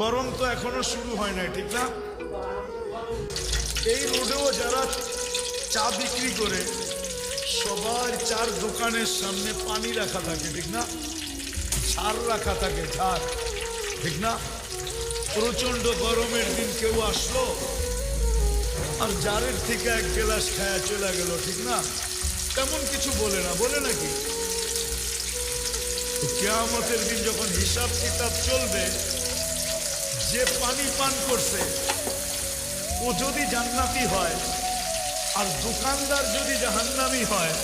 গরম তো এখনও শুরু হয় নাই, ঠিক না? এই রোডেও যারা চা বিক্রি করে, সবার চার দোকানের সামনে পানি রাখা থাকে, ঠিক না? ছাড় রাখা থাকে ছাড় ঠিক না? প্রচণ্ড গরমের দিন কেউ আসলো, আর জারের থেকে এক গ্লাস খায়া চলে গেল, ঠিক না? তেমন কিছু বলে না, বলে নাকি কেয়ামতের দিন যখন হিসাব কিতাব চলবে যে পানি পান করছে, ও যদি জান্নাতি হয়, আর দোকানদার যদি জাহান্নামি হয়,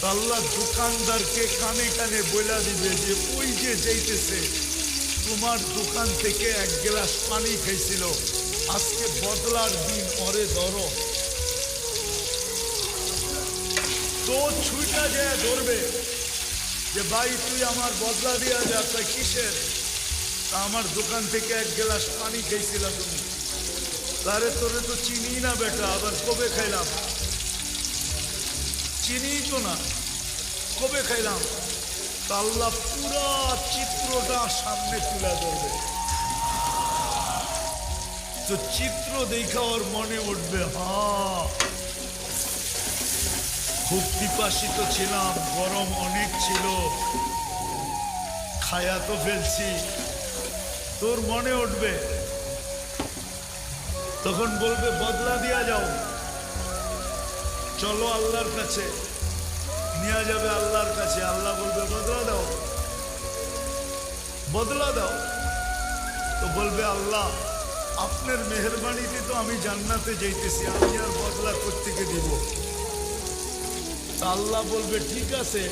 তো আল্লাহ দোকানদারকে কানে কানে বইলা দিবে যে, ওই যে যাইতেছে, তোমার দোকান থেকে এক গ্লাস পানি খাইছিল, আজকে বদলার দিন পরে ধরো। তো ছুইটা যায় ধরবে, যে ভাই, তুই আমার বদলা দিয়া যা তাই কিসের? আমার দোকান থেকে এক গ্লাস পানি খেয়েছিলাম তুমি। তারে তোরে তো চিনি না বেটা, আবার কবে খাইলাম? চিনি তো না, কবে খাইলাম? আল্লাহ পুরা চিত্রটা সামনে তুলে ধরবে। তো চিত্র দেখা ওর মনে উঠবে হ্যাঁ খুব পিপাসিত ছিলাম, গরম অনেক ছিল। খায়া তো ফেলছি। তোর মনে উঠবে। তখন বলবে, বদলা দিয়া যাও। চলো আল্লাহর কাছে। নিয়ে যাবে আল্লাহর কাছে। আল্লাহ বলবে, বদলা দাও। বদলা দাও। তো বলবে, আল্লাহ, আপনার মেহরবানিতে তো আমি জান্নাতে যাইতেছি। আমি আর বদলা করতে দিব? তা আল্লাহ বলবে, ঠিক আছে।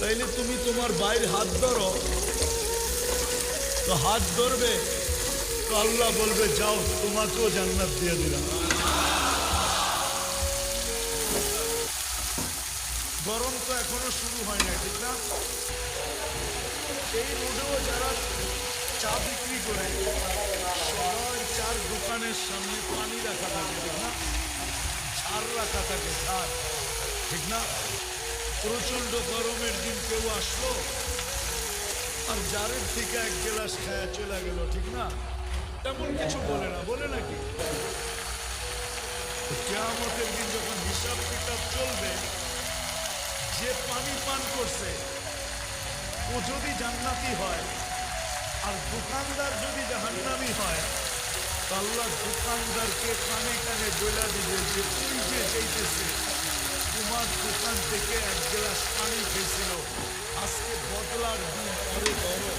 তাইলে তুমি তোমার বাইর হাত ধরো। তো হাত ধরবে। তো আল্লাহ বলবে, যাও, তোমাকেও জান্নাত দিয়ে দিলাম। গরম তো এখনও শুরু হয় না ঠিক না? এই রোডেও যারা চা বিক্রি করে সবার চার দোকানের সামনে পানি রাখা থাকে, ঠিক না? ছাড় রাখা থাকে ছাড় ঠিক না? প্রচণ্ড গরমের দিন কেউ আসলো? আর জারের থেকে এক গ্লাস খায়া চলে গেল, ঠিক না? তেমন কিছু বলে না, বলে নাকি? কেয়ামতের দিন যখন হিসাব কিতাব চলবে, যে পানি পান করছে, ও যদি জান্নাতি হয়, আর দোকানদার যদি জাহান্নামি হয় আল্লাহ দোকানদারকে কানে কানে বলে দিবে যে তুই যে চাইতেছে তোমার দোকান থেকে এক গ্লাস পানি খেয়েছিল আজকে বদলার দিন করে ধরো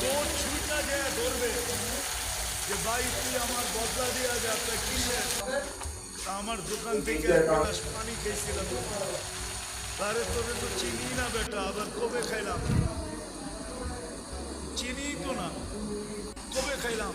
কোন ছুটটা যে ধরবে যে ভাই তুই আমার বদলা দিয়া যা তা কিসে আমার দোকান থেকে এক পানি খেয়েছিলাম তারে তোকে তো চিনি না। বেটা আবার কবে খাইলাম চিনি তো না কবে খাইলাম